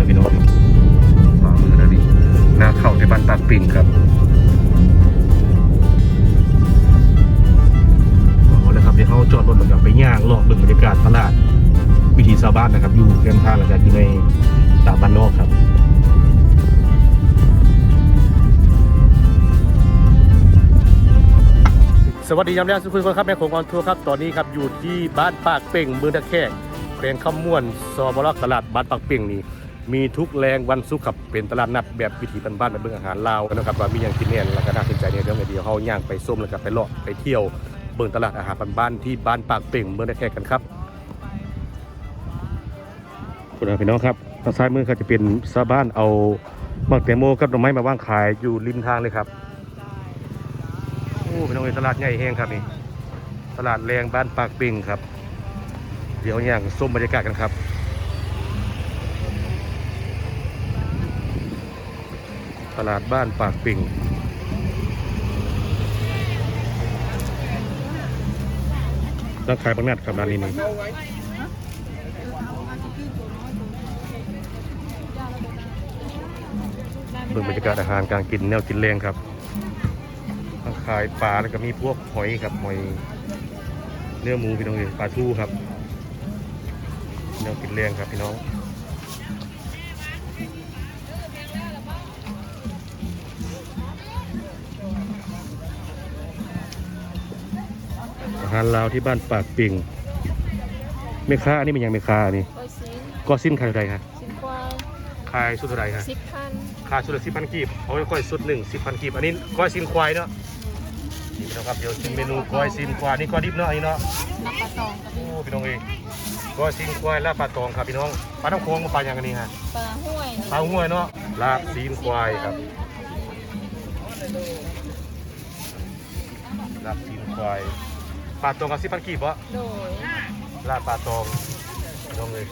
เลยพี่น้องขวามือนะนี่หน้าเข้าในบ้านปากปิ่งครับเอาลยครับเดี๋ยวเขาจอดรถแล้วก็ไปย่างลาะเบิ่งบรรยากาศตลาด วิถีชาวบ้านนะครับ อยู่เพียงทางแล้วก็อยู่ในตามบ้านนอกครับสวัสดียามแรกสุขุมคนครับแม่ของออนทัวร์ครับตอนนี้ครับอยู่ที่บ้านปากเป่งเมืองตะแคกแขวงคำม่วนซอบล็อกตลาดบ้านปากเป่งนี่ มีทุกแรงวันศุขครับเป็นตลาดนัดแบบวิถีบ้านๆแบบเบิ่งอาหารลาวนะครับว่ามีอย่างกินเนี่ยแล้วก็น่าสนใจเนี่ยเดี๋ยวเดี๋ยวเฮาย่างไปส้มแล้วก็ไปเลาะไปเที่ยวเบิ่งตลาดอาหารบ้านๆที่บ้านปากเป่งเมืองตะแคกกันครับคุณพี่น้องครับทางซ้ายมือเขาจะเป็นชาวบ้านเอามักแตงโมกับดอกไม้มาวางขายอยู่ริมทางเลยครับโอ้เป็นโรงเรียตลาดใหญ่แห้งครับนี่ตลาดแรงบ้านปากปิงครับ เดี๋ยวอย่างส้มบรรยากาศกันครับ ต ลาดบ้านปากปิงร้านขายบางนัดครับร้านนี้นี่เบิ่งบรรยากาศอาหารการกินแนวกินแรงครับทั้งขายปลาแล้วก็มีพวกหอยครับหอยเนื้อหมูพี่น้องเลยปลาทูครับแนวกินแรงครับพี่น้อง หารลาวที่บ้านปากปิงเมค้าอันนี้เป็นยังเมค้าอันนี้โอ้ยสินก็สิ้นขายเท่าไหรครับสินควายขายสุดเท่าไหรครับสิบพันขายชุดละสิบพันกีบเอาไว้ก้อยสุดหนึ่งสิบพันกีบอันนี้ก้อยซินควายเนาะนี่นะครับเดี๋ยวชิมเมนูก้อยซินควายนี่ก้อยดิบเนาะอันนี้เนาะนับปลาตองกับโอ้พี่น้องเองก็ซิงควายลาบปลาตองครับพี่น้องปลาน้ำโค้งกับปลาอย่างอันนี้ฮะปลาห้วยนี่ปลาห้วยเนาะลาบซีนควายครับลาบซีนควาย ปลาตองกับสิบพันกีบวะโดยลาบปลาตองพี่น้องเลย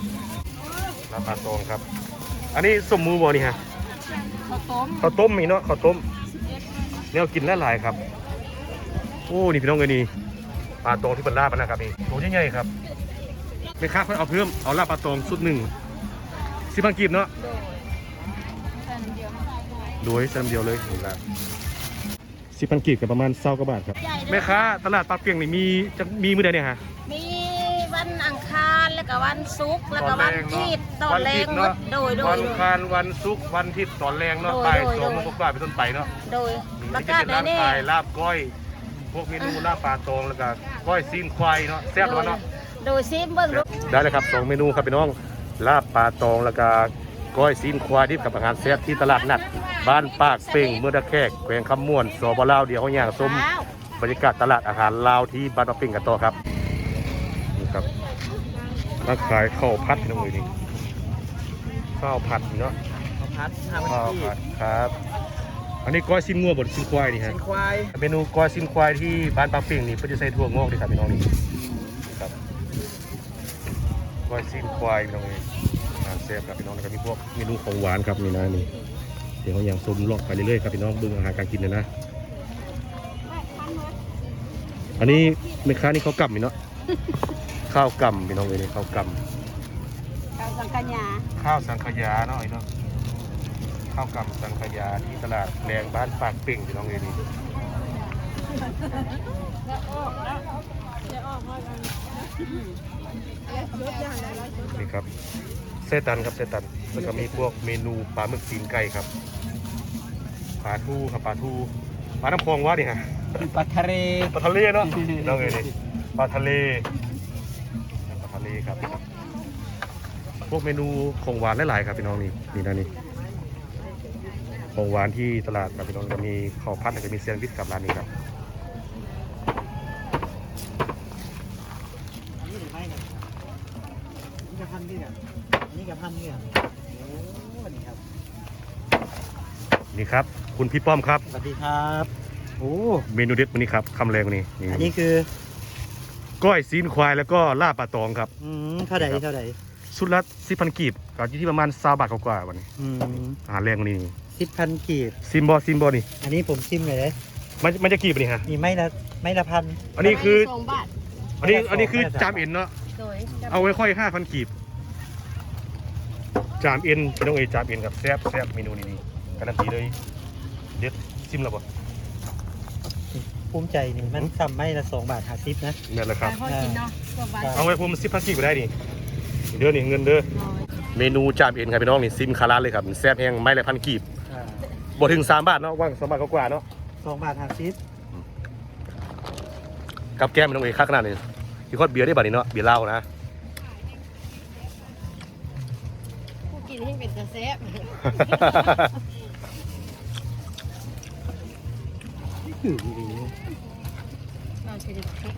ลาบปลาตองครับ อันนี้สมมูบ่นี่ฮะข้าวต้มข้าวต้มมีเนาะข้าวต้มสิบเอ็ดแนวกินหลายๆครับโอ้นี่พี่น้องเลยนี่ปลาตองที่เป็นลาบนะครับนี่ตัวใหญ่ๆครับไม่ค้าเพิ่นเอาเพิ่มเอาลาบปลาตองสุดหนึ่งสิบพันกีบเนาะโดยแค่นั้นเดียวโดยเส้นเดียวเลยนี่ละ สิบพันกีบกับประมาณเศร้ากว่าบาทครับใหญ่แม่ค้าตลาดปลาเปียงนี่มีจะมีมื้อใดเนี่ยฮะ มีวันอังคารแล้วก็วันศุกร์แล้วก็วันอาทิตย์ตอนแรงเนาะโดยโดวัยนโดอังยคารวันศุกร์วันอาทิตย์ตอนแรงเนาะโดยบ่ายโดยสองโมงโดยกว่าๆเป็นต้นไปเนาะโดยปนี่ระจะกาศเป็นได้ร้านแน่ขายลาบก้อย พวกเมนูลาบปลาตองแล้วก็ก้อยซีนควายเนาะแซ่บแล้วเนาะโดยซิมเบิ้งดูได้เลยครับสองเมนูครับพี่น้องลาบปลาตองแล้วก็ ก้อยซีนควายดิบกับอาหารแซ่บที่ตลาดนัด บ้านปากเป่งเมืองตะแคกแขวงคำม่วนสบลาวเดี๋ยวเขาย่างส้มแล้วบรรยากาศตลาดอาหารลาวที่บ้านปะปิ่งกันต่อครับนี่ครับร้านขายข้าวผัดพี่น้องเลยนี่ข้าวผัดนี่เนาะพัดห้าพันข้าวกีผัดครับ อันนี้ก้อยซินงัวบดซินควายนี่ฮะเป็นควายเมนูก้อยซินควายที่บ้านปะปิ่งนี่เพื่อจะใส่ถั่วงอกด้วยครับพี่น้องนี่ครับก้อยซินควายพี่น้องนี่อาหารแซ่บครับพี่น้องแล้วก็มีพวกเมนูของหวานครับนี่นะนี่เดี๋ยวเขาอย่างส้มลอกไปเรื่อยๆครับพี่น้องเบิ่งอาหารการกินเลยนะ อันนี้แม่ค้านี่เขากำนี่เนาะ ข้าวกำพี่น้องเลยนี่ข้าวกกาสังกัญญาำข้าวสังขยาเนาะไอ้เนาะข้าวกำสังขยาที่ตลาดแรงบ้านปากเป่งพี่น้องเลยนี่นี่ครับ เซตันครับเซตันแล้วก็มีพวกเมนูปลาหมึกตีนไก่ครับปลาทูครับปลาทูปลาน้ำพองวะนี่ฮะปลาทะเลปลาทะเลเนาะน้องเอ๋ยนี่ปลาทะเลปลาทะเลครับ พวกเมนูของหวานหลายๆครับพี่น้องนี่นี่นะนี่ของหวานที่ตลาดครับพี่น้องจะมีข้าวผัดแล้วก็มีแซนด์วิชกับร้านนี้ครับ นี่กับพันนี่กับนี่กับพันนี่กับโอ้นี่ครับ นี่ครับ คุณพี่ป้อมครับ สวัสดีครับโอ้เมนูเด็ดวันนี้ครับคำแรงวันนี้นี่อันนี้คือก้อยซีนควายแล้วก็ลาบปลาตองครับ อืมเท่าไหร่เท่าไหร่สุดละสิพันกีบก็อยู่ที่ประมาณซาบาทกว่าๆวันนี้อืมอาหารแรงวันนี้สิบพันกีบซิมบอซิมบอนี่ อันนี้ผมชิมเลยนะมันมันจะกีบนี่ฮะนี่ไม่ละไม่ละพัน อันนี้คือสองบาทอันนี้ไม่ได้อันนี้คือไม่ได้จามเอ็นเนาะ โดยเอาไว้ค่อยห้าพันกีบจามเอ็นพี่น้องเอยจามเอ็นครับแซ่บแซ่บเมนูนี้นี่การันตีเลยเด็ดซิมแล้วบ่ภูมิใจนี่มันทำไม่ละสองบาทห้าสิบนะนี่นแหละครับพอกินเนาะตัวบ้านเอาไว้ผมสิบพันกี่ก็ได้นี่เด้อนี่เงินเด้อเมนูจามเอ็นครับพี่น้องนี่ซิมคาราเลยครับแซ่บแห้งไม่ละพันกีบอ่าบ่ถึงสามบาทเนาะว่างสามบาทกว่าๆเนาะสองบาทห้าสิบกับแก้มพี่น้องเอยคักขนาดนี้ ที่คอดเบียร์ได้บัดนี้เนาะเบียร์เหล้านะผู้กินให้เป็นกระแซบคือดีเราจะได้ครบ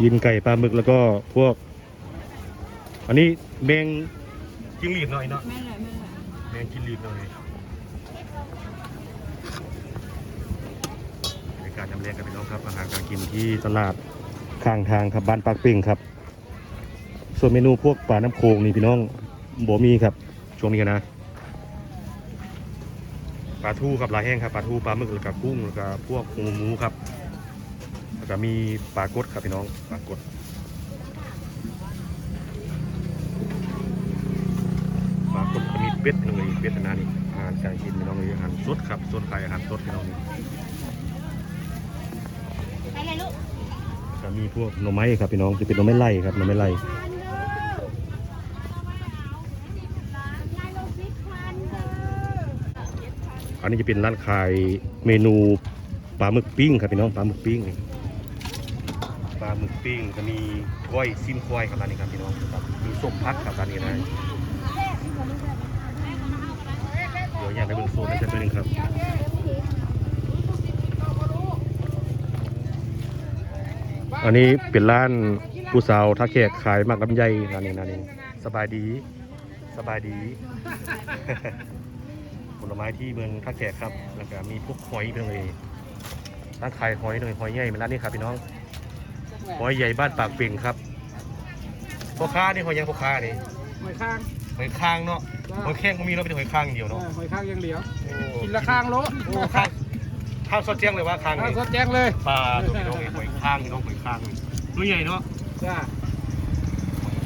กินไก่ปลาหมึกแล้วก็พวก อันนี้แมงจิ้งหรีดหน่อยเนาะแม่เลยแม่เลยแมงจิ้งหรีดหน่อย ในการนำเรียนกันพี่น้องครับอาหารการกินที่ตลาดข้างทางครับบ้านปากเป่งครับ ส่วนเมนูพวกปลาน้ำโขงนี่พี่น้องบ่มีครับช่วงนี้นะปลาทูครับปลาแห้งครับปลาทูปลาหมึกแล้วก็กุ้งแล้วก็พวกหมูหมูครับแล้วก็มีปลากดครับพี่น้องปลากด ปลากดก็มี เป็ดหนึ่งเลยเป็ดอันนานี่อาหารการกินพี่น้องเลยอาหารสดครับส่วนขายอาหารสดพี่น้องนี่ไปเลยลูกก็มีพวกหน่อไม้ครับพี่น้องจะเป็นหน่อไม้ไล่ครับหน่อไม้ไล่อันนี้จะเป็นร้านขายเมนูปลาหมึกปิ้งครับพี่น้องปลาหมึกปิ้งนี่ปลาหมึกปิ้งจะมีก้อยซิมควายครับร้านนี้ครับพี่น้องครับมีส้มพักครับร้านนี้นะ เดี๋ยวอยากไปเบิ่งโซนนั้นสักนิดนึงครับอันนี้เป็นร้านผู้สาวท่าแขกขายมากลำไยร้านนี้ร้านนี้สบายดี สบายดี ผลไม้ที่เมืองท่าแขกครับแล้วก็มีพวกหอยเป็นเลยร้านขายหอยเลยหอยใหญ่เป็นร้านนี้ครับพี่น้องหอยใหญ่บ้านปากเป่งครับพ่อค้านี่หอยยังพ่อค้านี่หอยข้าง หอยค้างเนาะหอยแข้งก็มีเนาะเป็นหอยค้างอย่างเดียวเอเนาะอหอยข้างยังเหลียวโอ้กินละข้างโลโอ้ค้างข้างสดแจ้งเลยว่าค้างข้างนี่สดแจ้งเลยปลาตัวพี่น้องนี่หอยค้างพี่น้องหอยค้างตัวใหญ่เนาะจ้า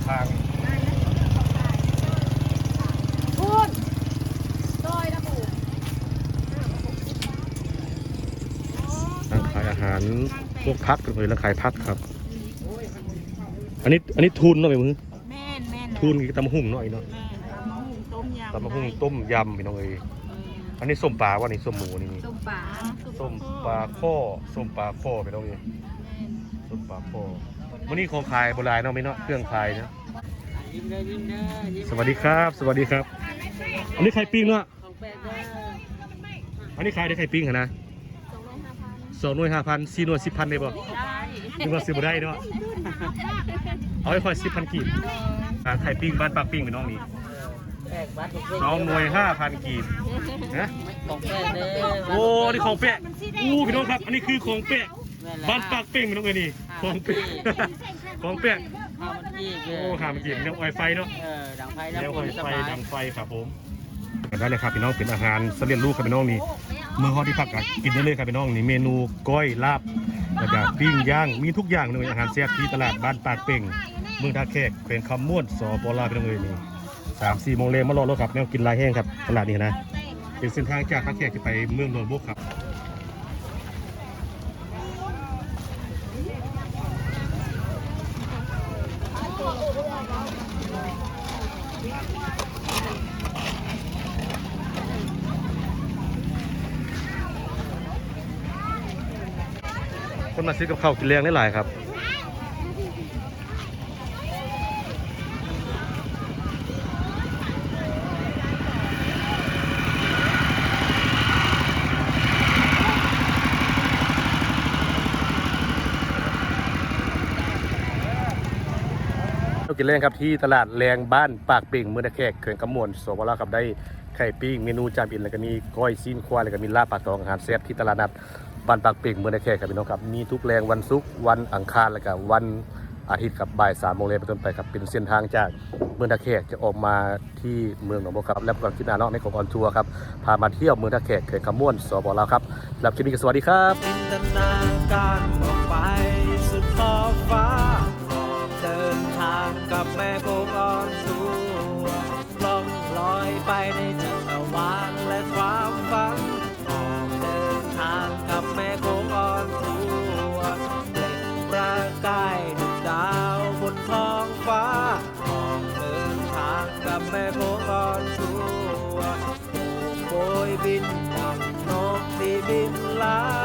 ทางพูดซอยนะปู่ร้านขายอาหารพวกพักเป็นเลยร้านขายพักครับ อันนี้อันนี้ทุนเนาะไปมือแม่นแม่นทุนกับตำมะหุ่งหน่อยเนาะ แม่นตำมะหุ่ง ต้มยำตำมะหุ่งต้มยำพี่น้องเอ้ยอันนี้ส้มปลาว่านี่ส้มหมูนี่ส้มปลาส้มปลาข้อส้มปลาข้อพี่น้องเอ้ยส้มปลาข้อวันนี้ของขายโบราณเนาะไม่เนาะเครื่องขายเนาะยิ้มเด้อยิ้มเด้อยิ้มสวัสดีครับ สวัสดีครับ อันนี้ไข่ปิ้งเนาะของแปดเด้ออันนี้ขายได้ไข่ปิ้งเหรอนะสองหน่วยห้าพันสี่หน่วยสิบพันได้บ่ได้นึกว่าซื้อบ่ได้เนาะเอาให้ค่อยสิบพันกีบร้านไข่ปิ้งบ้านปากปิ้งพี่น้องนี่ แปดบาททุกเรื่องสองหน่วยห้าพันกีบนะของแปดเด้อโอ้นี่ของแปะอู้พี่น้องครับ อันนี้คือของแปะบ้านปากเป้งพี่น้องเอ้ยนี่ของแปะของแปะข้าวมันจีกโอ้หามากินเนี่ยไวไฟเนาะเออดังไฟเนี่ยดังไวฝนสไฟบายดังไฟครับผมได้เลยครับพี่น้องเป็นอาหารเสลียนลูกครับพี่น้องนี่เมื่อฮอดที่พักก็กินได้เลยครับพี่น้องนี่เมนูก้อยลาบแล้วก็ปิ้งย่างมีทุกอย่างเลยอาหารแซ่บที่ตลาดบ้านปากเป้งเมืองท่าแขกเป็นคำม่วนสปลาวพี่น้องเอ้ยนี่ สามสี่โมงเลยมารอรถครับแนวกินลายแห้งครับตลาดนี้นะเป็นเส้นทางจากท่าแขกจะไปเมืองโนบุกครับคนมาซื้อกับข้าวกินแรงได้หลายครับ กินเล่นครับที่ตลาดแรงบ้านปากเป่งเมืองตะแคกเขื่อนกำมวลสวรครับได้ไข่ปิ้งเมนูจามอินแล้วก็มีก้อยซีนควายแล้วก็มีลาบปลาตองอาหารแซ่บที่ตลาดนัดบ้านปากเป่งเมืองตะแคกครับพี่น้องครับมีทุกแรงวันศุกร์วันอังคารแล้วก็วันอาทิตย์ครับบ่ายสามโมงเลย็นเป็นต้นไปครับเป็นเส้นทางจากเมืองตะแคกจะออกมาที่เมืองหนองบัวครับ และก่อนขึ้นหน้าเนาะในของออนทัวร์ครับพามาเที่ยวเมืองตะแคกเขื่อนกำมวลสวรครับสำหรับคลิปนี้ก็สวัสดีครับ แม่โคกอนชัวโบยบินนกที่บินลา